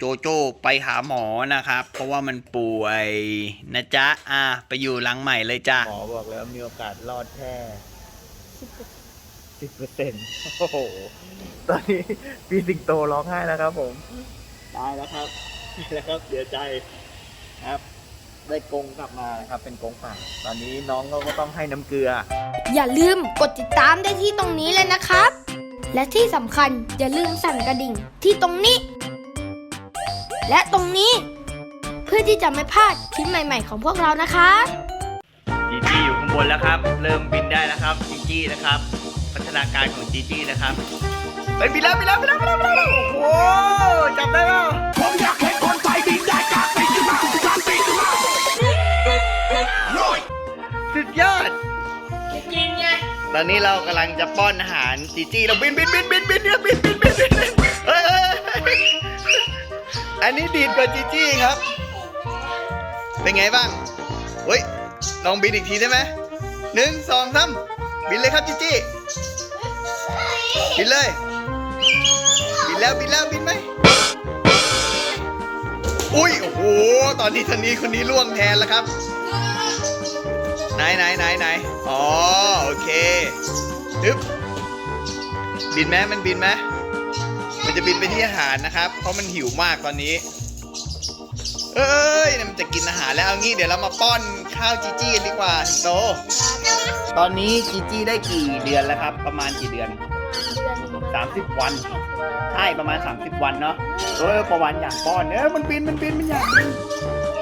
โจโจ้ไปหาหมอนะครับ เพราะว่ามันป่วยนะจ๊ะ อะไปอยู่หลังใหม่เลยจ้ะ หมอบอกแล้วมีโอกาสรอดแค่สิบเปอร์เซ็นต์โอ้โห ตอนนี้พี่สิงโตร้องไห้แล้วครับผม ตายแล้วครับตายแล้วครับเสียใจครับ ได้กรงกลับมานะครับเป็นกรงป่าตอนนี้น้องเขาก็ต้องให้น้ำเกลือ อย่าลืมกดติดตามได้ที่ตรงนี้เลยนะครับ และที่สำคัญอย่าลืมสั่นกระดิ่งที่ตรงนี้ และตรงนี้ เพื่อที่จะไม่พลาดคลิปใหม่ๆของพวกเรานะคะจีจี้อยู่ข้างบนแล้วครับ เริ่มบินได้แล้วครับจีจี้นะครับ พัฒนาการของจีจี้นะครับไปบินแล้วบินแล้วบินแล้วบินแล้วบินแล้วโอ้โหจับได้แล้วผมอยากเห็นคนไทยบินได้กลางปีขึ้นมาทุกท่านปีขึ้นมาโอ้ยสุดยอดตอนนี้เรากำลังจะป้อนอาหารจีจี้เราบินบินบินบินบินบินบินบินบิน อันนี้ดีดกว่าจีจี้ครับ เป็นไงบ้างเฮ้ย ลองบินอีกทีได้ไหมหนึ่งสองสามบินเลยครับจีจี้บินเลย บินแล้วบินแล้วบินไหมอุ้ยโอ้โห ตอนนี้ทันนี้คนนี้ล่วงแทนแล้วครับ ไหนไหนไหนไหนอ๋อ โอเคฮึบบินไหมมันบินไหม จะบินไปที่อาหารนะครับ เพราะมันหิวมากตอนนี้ เอ้ยมันจะกินอาหารแล้วเอางี้เดี๋ยวเรามาป้อนข้าวจีจี้กันดีกว่าสิงโต ตอนนี้จีจี้ได้กี่เดือนแล้วครับ ประมาณกี่เดือน 30 วัน ใช่ประมาณ 30 วันเนาะเออประวันอยากป้อนเออมันบินมันบินมันอยากบิน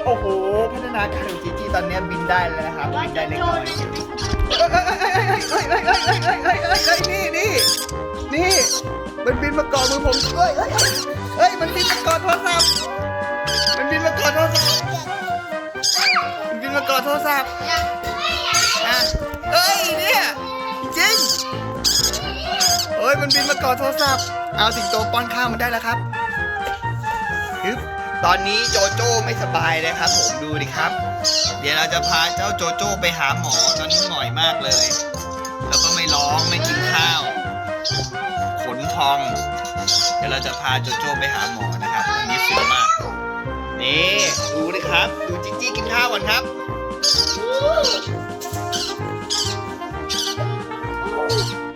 โอ้โห พัฒนาการของจีจี้ตอนนี้บินได้แล้วนะครับบินได้เล็กน้อยเอ้ยเอ้ยเอ้ยเอ้ยเอ้ยเอ้ยเอ้ยเอ้ยเอ้ยเอ้ยเอ้ยนี่นี่ นี่มันบินมาเกาะมือผมด้วยเอ้ยเอ้ยมันบินมาเกาะโทรศัพท์มันบินมาเกาะโทรศัพท์มันบินมาเกาะโทรศัพท์อะเอ้ยเนี่ยจริงเฮ้ยมันบินมาเกอดโทรศัพท์เอาสิงโตป้อนข้าวมันได้แล้วครับฮึบตอนนี้โจโจ้ไม่สบายเลยครับ ผมดูดิครับ เดี๋ยวเราจะพาเจ้าโจโจ้ไปหาหมอตอนนี้หน่อยมากเลย แล้วก็ไม่ร้องไม่กินข้าว ขนพอง เดี๋ยวเราจะพาโจโจ้ไปหาหมอนะครับตอนนี้เสียมาก นี่ดูดิครับ ดูจิจี้กินข้าวก่อนครับ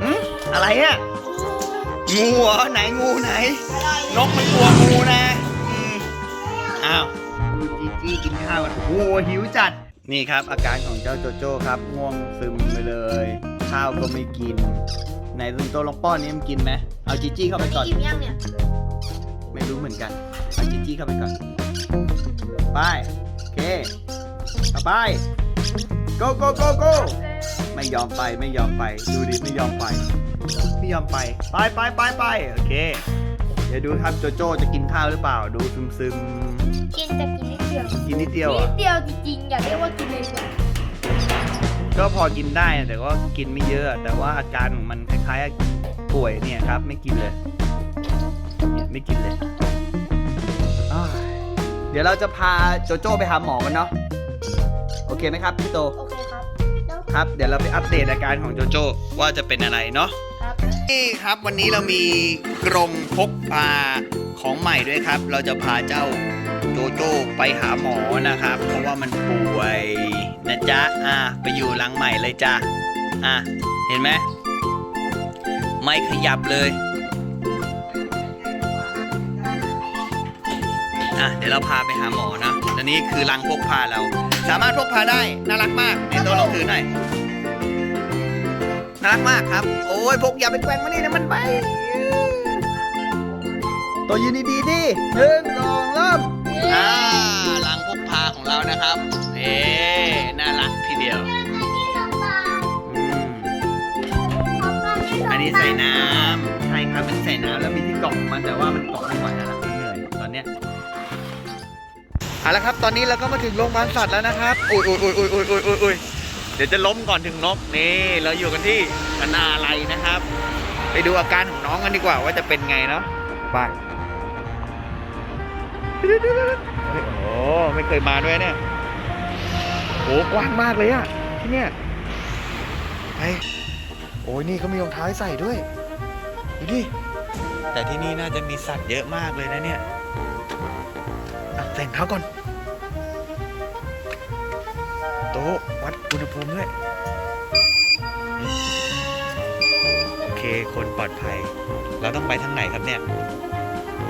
อืมอะไรอะ งูเหรอไหนงูไหน นกมันกลัวงูนะอืมอ้าวดูจีจี้กินข้าวกันโอ้โหหิวจัด นี่ครับ อาการของเจ้าโจโจ้ครับ ง่วงซึมไปเลย ข้าวก็ไม่กิน ไหนลุงโตลองป้อนนี้มันกินไหมเอาจีจี้เข้าไปก่อน อิ่มยังเนี่ยไม่รู้เหมือนกันเอาจีจี้เข้าไปก่อน ไป โอเคต่อไป go go go go ไม่ยอมไปไม่ยอมไป ดูดิไม่ยอมไป ไม่ยอมไป ไปไปไปไปโอเค เดี๋ยวดูครับโจโจ้จะกินข้าวหรือเปล่า ดูซึมซึมกินแต่กินนิดเดียวๆกินนิดเดียวนิอะ ดเดียวจริงๆอย่าเรียกว่ากินเลยดีกว่า ก็พอกินได้นะแต่ว่ากินไม่เยอะ แต่ว่าอาการของมันคล้ายๆป่วยเนี่ยครับ ไม่กินเลยเนี่ยไม่กินเลยอ้ายเดี๋ยวเราจะพาโจโจ้ไปหาหมอกันเนาะโอเคไหมครับพี่โตโอเคครับแล้วครับ เดี๋ยวเราไปอัปเดตอาการของโจโจ้ว่าจะเป็นอะไรเนาะ ครับนี่ครับวันนี้เรามีกรงพกพาของใหม่ด้วยครับ เราจะพาเจ้า โจโจ้ไปหาหมอนะครับ เพราะว่ามันป่วยนะจ๊ะอะไปอยู่หลังใหม่เลยจ้ะอะเห็นไหมไม่ขยับเลยอะเดี๋ยวเราพาไปหาหมอนะอันนี้คือรังพกพาเรา สามารถพกพาได้น่ารักมากในตัวลองถือหน่อยน่ารักมากครับ โอ้ยพกอย่าไปแกว่งมันนี่นะมันไป ตัวยืนดีๆดิหนึ่งสองเริ่ม อ่าลังพกพาของเรานะครับเอ๊น่ารักทีเดียวอืมอันนี้ใส่น้ำใช่ครับมันใส่น้ำแล้วมีที่เกาะมันแต่ว่ามันเกาะไม่ไหวแล้วล่ะมันเหนื่อยตอนเนี้ยเอาละครับ ตอนนี้เราก็มาถึงโรงพยาบาลสัตว์แล้วนะครับอุ้ยอุ้ยอุ้ยอุ้ยอุ้ยอุ้ยอุ้ยเดี๋ยวจะล้มก่อนถึงนกนี่เราอยู่กันที่คณาอะไรนะครับ ไปดูอาการของน้องกันดีกว่าว่าจะเป็นไงเนาะไปเฮ้ย โอ้ไม่เคยมาด้วยเนี่ยโอ้กว้างมากเลยอะที่เนี่ยไปโอ้ยนี่เขามีรองเท้าให้ใส่ด้วยดูดิแต่ที่นี่น่าจะมีสัตว์เยอะมากเลยนะเนี่ยแต่งเท้าก่อนโต๊ะวัดอุณหภูมิด้วยโอเคคนปลอดภัย เราต้องไปทางไหนครับเนี่ย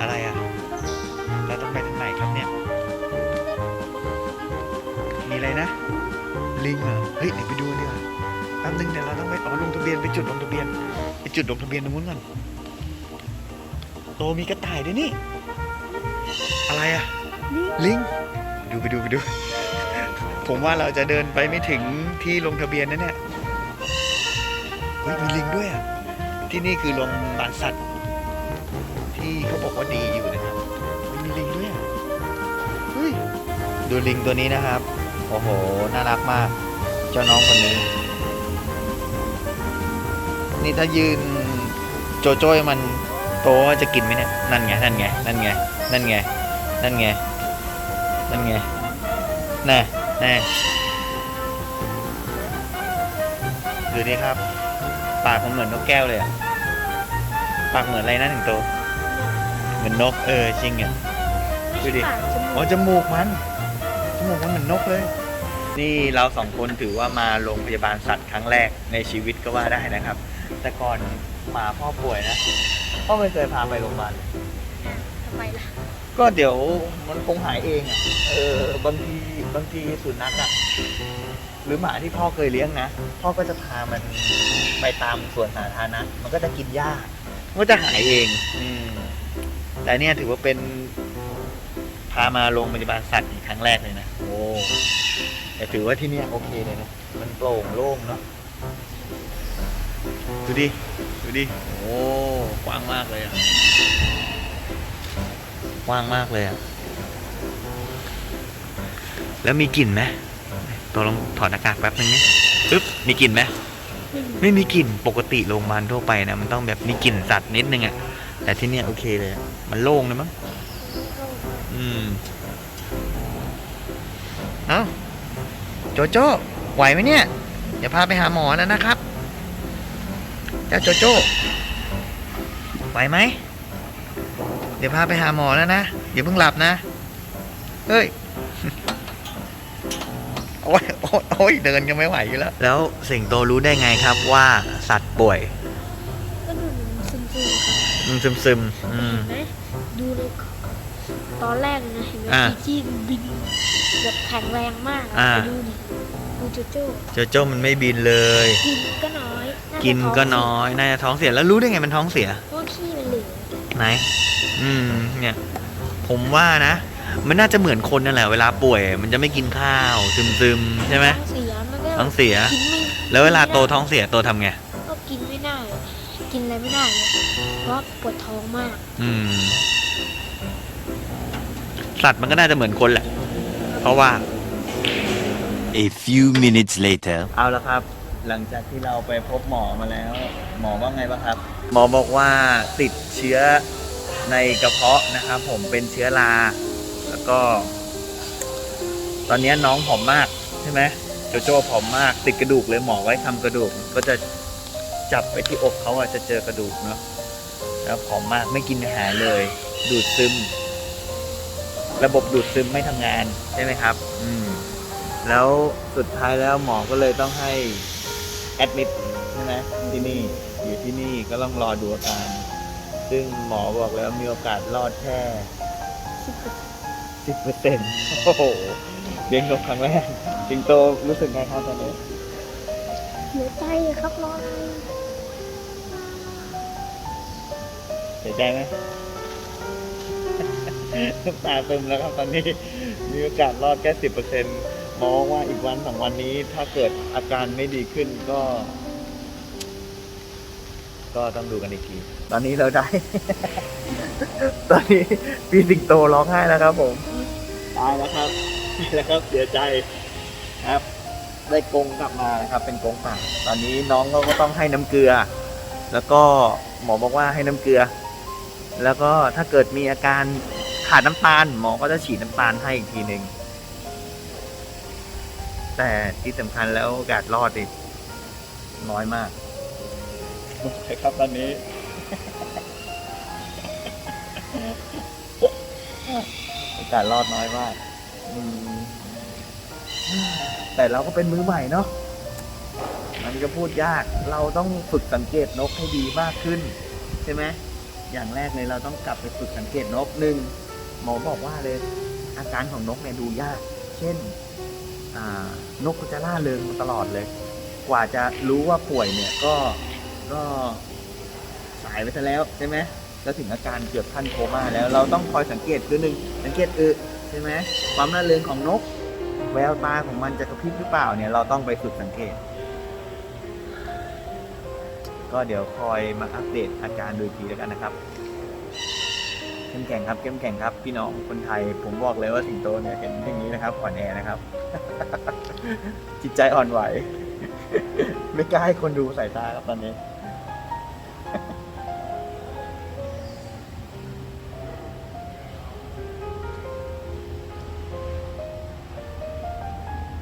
อะไรอะ เราต้องไปทางไหนครับเนี่ย มีอะไรนะ ลิงเหรอ เฮ้ยเดี๋ยวไปดูดีกว่าแป๊บนึงเดี๋ยวเราต้องไปอ๋อลงทะเบียนไปจุดลงทะเบียนไปจุดลงทะเบียนตรงนู้นก่อน โตมีกระต่ายด้วยนี่ อะไรอะลิง ดูไปดูไปดู ผมว่าเราจะเดินไปไม่ถึงที่ลงทะเบียนนะเนี่ยเฮ้ยมีลิงด้วยอะที่นี่คือโรงพยาบาลสัตว์ ที่เขาบอกว่าดีอยู่ ดูลิงตัวนี้นะครับ โอ้โห น่ารักมาก เจ้าน้องคนนี้ นี่ถ้ายืนโจโจ้ให้มันโตว่าจะกินไหมเนี่ย นั่นไง นั่นไง นั่นไง นั่นไง นั่นไง นั่นไงแน่แน่ดูนี่ครับ ปากมันเหมือนนกแก้วเลยอะปากเหมือนอะไรนะถึงโตเหมือนนกเออจริงอะดูดิ อ๋อจมูกมัน จมูกมันเหมือนนกเลย นี่เราสองคนถือว่ามาโรงพยาบาลสัตว์ครั้งแรกในชีวิตก็ว่าได้นะครับ แต่ก่อนหมาพ่อป่วยนะ พ่อไม่เคยพาไปโรงพยาบาลเลยทำไมล่ะ ก็เดี๋ยวมันคงหายเองอะ เออบางทีบางทีสุนัขอะ หรือหมาที่พ่อเคยเลี้ยงนะ พ่อก็จะพามันไปตามสวนสาธารณะ มันก็จะกินหญ้า มันก็จะหายเอง อืม แต่เนี่ยถือว่าเป็น พามาโรงพยาบาลสัตว์อีกครั้งแรกเลยนะโอ้ แต่ถือว่าที่เนี่ยโอเคเลยนะ มันโปร่งโล่งเนาะ ดูดิ ดูดิ โอ้กว้างมากเลยอะกว้างมากเลยอะแล้วมีกลิ่นไหมตัวลองถอดหน้ากากแป๊บนึงนี่ปึ๊บ มีกลิ่นไหม ไม่มีกลิ่น ปกติโรงพยาบาลทั่วไปนะ มันต้องแบบมีกลิ่นสัตว์นิดนึงอะแต่ที่เนี่ยโอเคเลยอะมันโล่งเลยมั้ง โจโจ้ไหวไหมเนี่ยเดี๋ยวพาไปหาหมอแล้วนะครับเจ้าโจโจ้ไหวไหมเดี๋ยวพาไปหาหมอแล้วนะอย่าเพิ่งหลับนะเฮ้ยโอ้ยโอ้ยโอ้ยเดินยังไม่ไหวอยู่แล้ว แล้วสิงโตรู้ได้ไงครับว่าสัตว์ป่วยก็ดูมันซึมๆครับมันซึมซึมๆอืมเห็นไหมดูเลย ตอนแรกเลยนะเห็นไหมอ่าที่บินแบบแข็งแรงมากอะอ่าดูดิดูโจโจ้โจโจ้มันไม่บินเลย กินก็น้อยาจะกินก็ท้งน้อยน่าจะท้องเสียแล้วรู้ได้ไงมันท้องเสียเพราะว่าขี้มันเหลือไหน อืม เนี่ย ผมว่านะ มันน่าจะเหมือนคนนั่นแหละ เวลาป่วย มันจะไม่กินข้าว ซึมซึมๆใช่ไหมท้องเสียมันก็ท้องเสีย กินไม่แล้วเวลาโตท้องเสียโตทำไง ก็กินไม่ได้ กินอะไรไม่ได้เลยเพราะปวดท้องมาก อืม สัตว์มันก็น่าจะเหมือนคนแหละ เพราะว่า A few minutes later. เอาละครับ หลังจากที่เราไปพบหมอมาแล้ว หมอว่าไงบ้างครับ หมอบอกว่าติดเชื้อในกระเพาะนะครับ ผมเป็นเชื้อรา แล้วก็ ตอนนี้น้องผอมมากใช่ไหมโจโจ้ผอมมาก ติดกระดูกเลยหมอไว้ทำกระดูก ก็จะจับไปที่อกเขาอะจะเจอกระดูกเนาะแล้วผอมมากไม่กินอาหารเลย ดูดซึม ระบบดูดซึมไม่ทำงานใช่ไหมครับ อืม แล้วสุดท้ายแล้วหมอก็เลยต้องให้แอดมิดใช่ไหมที่นี่อยู่ที่นี่ก็ต้องรอดูอาการ ซึ่งหมอบอกแล้วมีโอกาสรอดแค่สิบเปอร์เซ็นต์โอ้โหเลี้ยงนกครั้งแรกสิงโตรู้สึกไงครับตอนนี้เสียใจครับรออะไรเสียใจไหมน้ำ ตาซึมแล้วครับตอนนี้มีโอกาสรอดแค่สิบเปอร์เซ็นต์มองว่าอีกวันสองวันนี้ถ้าเกิดอาการไม่ดีขึ้นก็ ก็ต้องดูกันอีกที ตอนนี้เราได้ ตอนนี้พี่สิงโตร้องไห้แล้วครับ ผมตายแล้วครับตายแล้วครับเสียใจครับ ได้กรงกลับมานะครับ เป็นกรงป่าตอนนี้น้องเขาก็ต้องให้น้ำเกลือ แล้วก็หมอบอกว่าให้น้ำเกลือ แล้วก็ถ้าเกิดมีอาการ ขาดน้ำตาลหมอก็จะฉีดน้ำตาลให้อีกทีหนึ่งแต่ที่สำคัญแล้วโอกาสรอดอีกน้อยมากใช่ครับตอนนี้ โอกาสรอดน้อยมากอืมแต่เราก็เป็นมือใหม่เนาะมันก็พูดยากเราต้องฝึกสังเกตนกให้ดีมากขึ้น ใช่ไหมอย่างแรกเลยเราต้องกลับไปฝึกสังเกตนกหนึ่ง หมอบอกว่าเลยอาการของนกเนี่ยดูยาก เช่นนกก็จะล่าเริงมาตลอดเลย กว่าจะรู้ว่าป่วยเนี่ยก็ก็สายไปซะแล้วใช่ไหมก็ถึงอาการเกือบขั้นโคม่าแล้วเราต้องคอยสังเกตคือหนึ่งสังเกตอึใช่ไหมความน่าเริงของนก แววตาของมันจะกระพริบหรือเปล่าเนี่ยเราต้องไปฝึกสังเกต ก็เดี๋ยวคอยมาอัปเดตอาการดูทีแล้วกันนะครับ เข้มแข็งครับเข้มแข็งครับ พี่น้องคนไทย ผมบอกเลยว่าสิงโตเนี่ยเห็นอย่างนี้นะครับอ่อนแอนะครับ จิตใจอ่อนไหว ไม่กล้าให้คนดูสายตาครับตอนนี้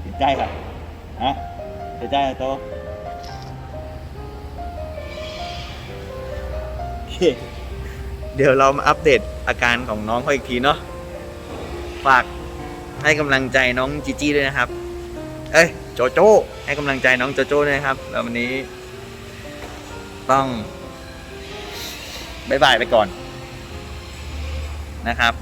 ติดใจครับฮะติดใจโตโอเค เดี๋ยวเรามาอัปเดตอาการของน้องเขาอีกทีเนาะฝากให้กำลังใจน้องจีจี้ด้วยนะครับ เอ้ยโจโจ้ให้กำลังใจน้องโจโจ้ด้วยนะครับ แล้ววันนี้ ต้องบายบายไปก่อนนะครับ